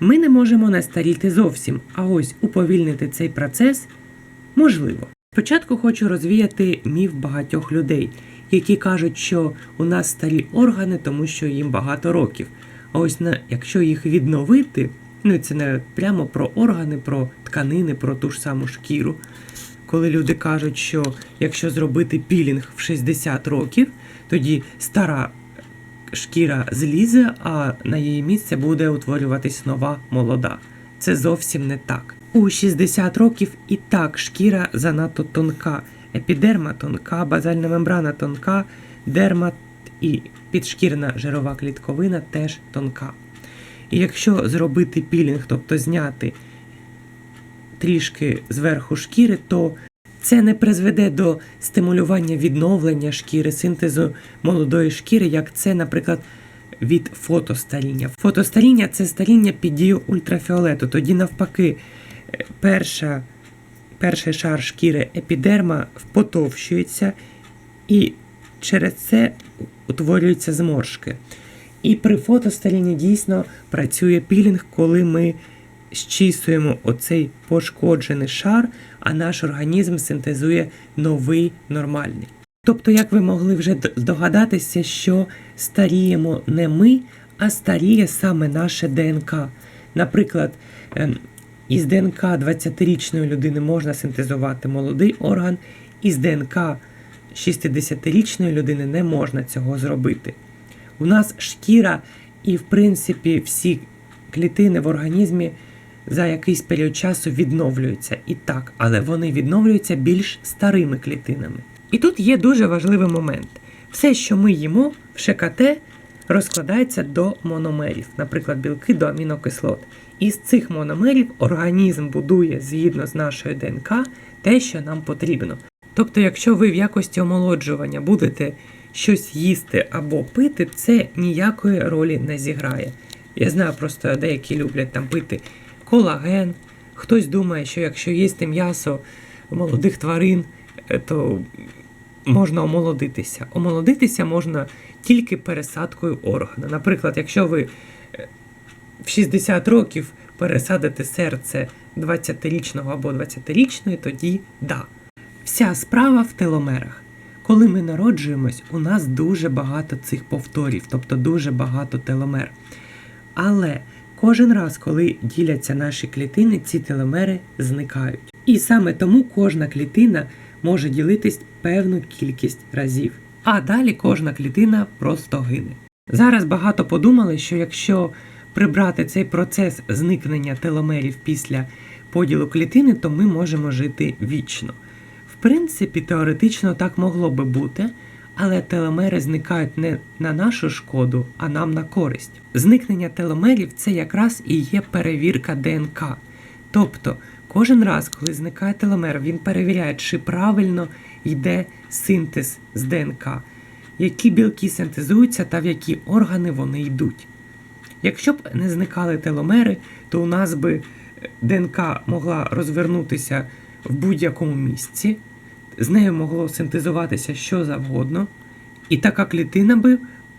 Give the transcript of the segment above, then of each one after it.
Ми не можемо не старіти зовсім, а ось уповільнити цей процес можливо. Спочатку хочу розвіяти міф багатьох людей, які кажуть, що у нас старі органи, тому що їм багато років. А ось на, якщо їх відновити, ну це не прямо про органи, про тканини, про ту ж саму шкіру. Коли люди кажуть, що якщо зробити пілінг в 60 років, тоді стара шкіра злізе, а на її місце буде утворюватись нова молода. Це зовсім не так. У 60 років і так шкіра занадто тонка, епідерма тонка, базальна мембрана тонка, дерма і підшкірна жирова клітковина теж тонка. І якщо зробити пілінг, тобто зняти трішки зверху шкіри, то це не призведе до стимулювання відновлення шкіри, синтезу молодої шкіри, як це, наприклад, від фотостаріння. Фотостаріння це старіння під дією ультрафіолету. Тоді, навпаки, е, перша, перший шар шкіри епідерма потовщується, і через це утворюються зморшки. І при фотостарінні дійсно працює пілінг, коли ми щісуємо оцей пошкоджений шар, а наш організм синтезує новий нормальний. Тобто, як ви могли вже д- здогадатися, що старіємо не ми, а старіє саме наше ДНК. Наприклад, ем, із ДНК 20-річної людини можна синтезувати молодий орган, із ДНК 60-річної людини не можна цього зробити. У нас шкіра і, в принципі, всі клітини в організмі за якийсь період часу відновлюються. І так, але вони відновлюються більш старими клітинами. І тут є дуже важливий момент. Все, що ми їмо в ШКТ, розкладається до мономерів, наприклад, білки до амінокислот. Із цих мономерів організм будує згідно з нашою ДНК те, що нам потрібно. Тобто, якщо ви в якості омолоджування будете щось їсти або пити, це ніякої ролі не зіграє. Я знаю, просто деякі люблять там пити колаген. Хтось думає, що якщо їсти м'ясо молодих тварин, е, то можна омолодитися. Омолодитися можна тільки пересадкою органу. Наприклад, якщо ви е, в 60 років пересадите серце 20-річного або 20-річної, тоді да. Вся справа в теломерах. Коли ми народжуємось, у нас дуже багато цих повторів, тобто дуже багато теломер. Але кожен раз, коли діляться наші клітини, ці теломери зникають. І саме тому кожна клітина може ділитись певну кількість разів. А далі кожна клітина просто гине. Зараз багато подумали, що якщо прибрати цей процес зникнення теломерів після поділу клітини, то ми можемо жити вічно. В принципі, теоретично так могло би бути, але теломери зникають не на нашу шкоду, а нам на користь. Зникнення теломерів це якраз і є перевірка ДНК. Тобто, кожен раз, коли зникає теломер, він перевіряє, чи правильно йде синтез з ДНК, які білки синтезуються та в які органи вони йдуть. Якщо б не зникали теломери, то у нас би ДНК могла розвернутися в будь-якому місці, з нею могло синтезуватися що завгодно, і така клітина би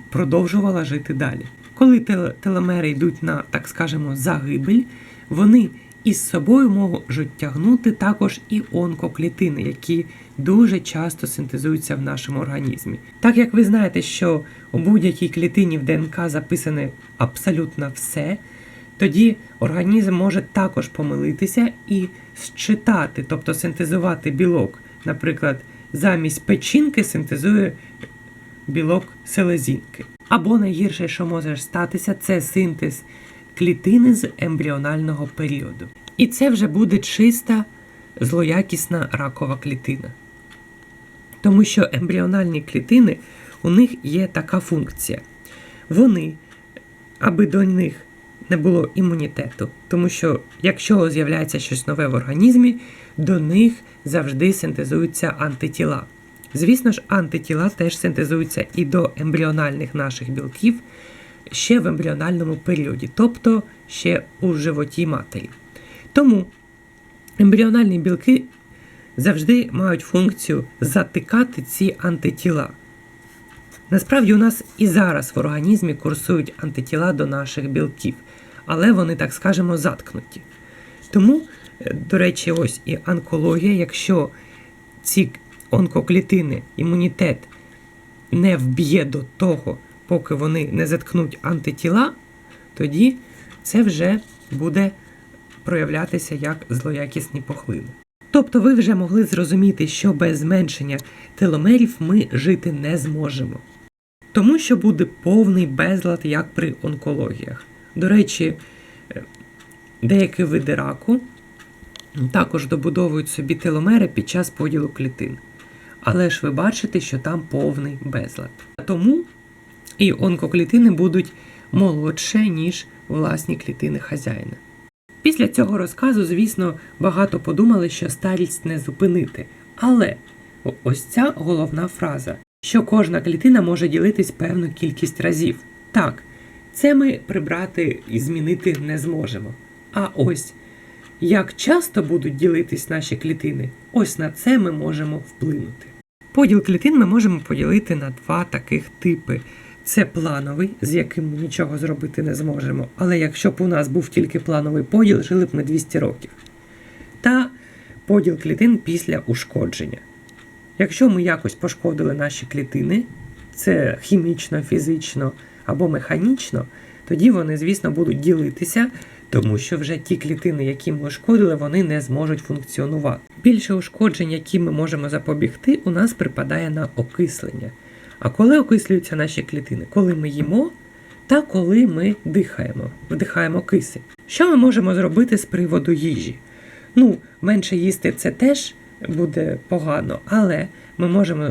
продовжувала жити далі. Коли тел- теломери йдуть на, так скажемо, загибель, вони із собою можуть тягнути також і онкоклітини, які дуже часто синтезуються в нашому організмі. Так як ви знаєте, що у будь-якій клітині в ДНК записане абсолютно все, тоді організм може також помилитися і считати, тобто синтезувати білок. Наприклад, замість печінки синтезує білок селезінки. Або найгірше, що може статися, це синтез клітини з ембріонального періоду. І це вже буде чиста злоякісна ракова клітина. Тому що ембріональні клітини у них є така функція. Вони, аби до них не було імунітету, тому що якщо з'являється щось нове в організмі, до них завжди синтезуються антитіла. Звісно ж, антитіла теж синтезуються і до ембріональних наших білків ще в ембріональному періоді, тобто ще у животі матері. Тому ембріональні білки завжди мають функцію затикати ці антитіла. Насправді у нас і зараз в організмі курсують антитіла до наших білків. але вони, так скажемо, заткнуті. Тому, до речі, ось і онкологія, якщо ці онкоклітини, імунітет не вб'є до того, поки вони не заткнуть антитіла, тоді це вже буде проявлятися як злоякісні пухлини. Тобто ви вже могли зрозуміти, що без зменшення теломерів ми жити не зможемо. Тому що буде повний безлад, як при онкологіях. До речі, е, деякі види раку також добудовують собі теломери під час поділу клітин. Але ж ви бачите, що там повний безлад. Тому і онкоклітини будуть молодше, ніж власні клітини хазяїна. Після цього розказу, звісно, багато подумали, що старість не зупинити. Але ось ця головна фраза, що кожна клітина може ділитись певну кількість разів. Так, це ми прибрати і змінити не зможемо. А ось як часто будуть ділитись наші клітини, ось на це ми можемо вплинути. Поділ клітин ми можемо поділити на два таких типи. Це плановий, з яким ми нічого зробити не зможемо. Але якщо б у нас був тільки плановий поділ, жили б ми 200 років. Та поділ клітин після ушкодження. Якщо ми якось пошкодили наші клітини, це хімічно, фізично або механічно, тоді вони, звісно, будуть ділитися, тому що вже ті клітини, які ми ушкодили, вони не зможуть функціонувати. Більше ушкоджень, які ми можемо запобігти, у нас припадає на окислення. А коли окислюються наші клітини? Коли ми їмо та коли ми дихаємо, вдихаємо кисень. Що ми можемо зробити з приводу їжі? Ну, менше їсти це теж буде погано, але ми можемо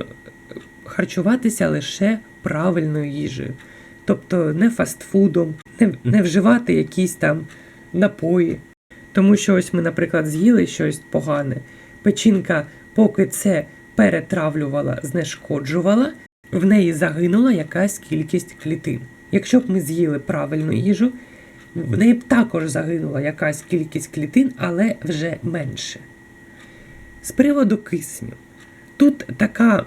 харчуватися лише правильною їжею. Тобто не фастфудом, не, не вживати якісь там напої. Тому що ось ми, наприклад, з'їли щось погане. Печінка, поки це перетравлювала, знешкоджувала, в неї загинула якась кількість клітин. Якщо б ми з'їли правильну їжу, в неї б також загинула якась кількість клітин, але вже менше. З приводу кисню. Тут така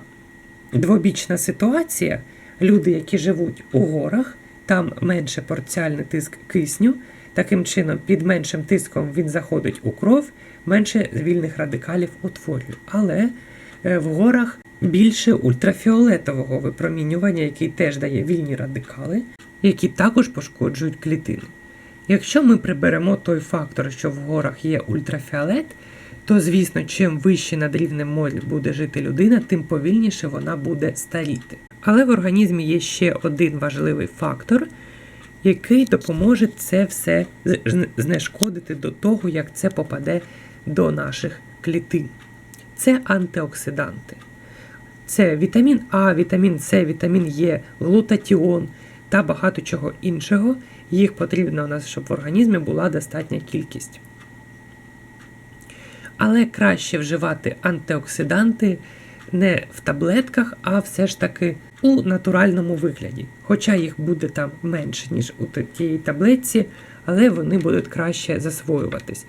двобічна ситуація. Люди, які живуть у горах, там менше порціальний тиск кисню. Таким чином, під меншим тиском він заходить у кров, менше вільних радикалів утворює. Але е, в горах більше ультрафіолетового випромінювання, який теж дає вільні радикали, які також пошкоджують клітини. Якщо ми приберемо той фактор, що в горах є ультрафіолет, то звісно, чим вище над рівнем моря буде жити людина, тим повільніше вона буде старіти. Але в організмі є ще один важливий фактор, який допоможе це все знешкодити до того, як це попаде до наших клітин. Це антиоксиданти. Це вітамін А, вітамін С, вітамін Е, глутатіон та багато чого іншого. Їх потрібно у нас, щоб в організмі була достатня кількість. Але краще вживати антиоксиданти не в таблетках, а все ж таки у натуральному вигляді. Хоча їх буде там менше, ніж у тієї таблетці, але вони будуть краще засвоюватись.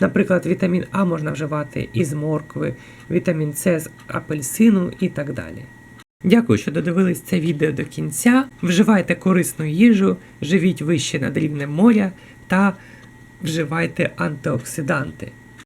Наприклад, вітамін А можна вживати із моркви, вітамін С з апельсину і так далі. Дякую, що додивились це відео до кінця. Вживайте корисну їжу, живіть вище над рівнем моря та вживайте антиоксиданти.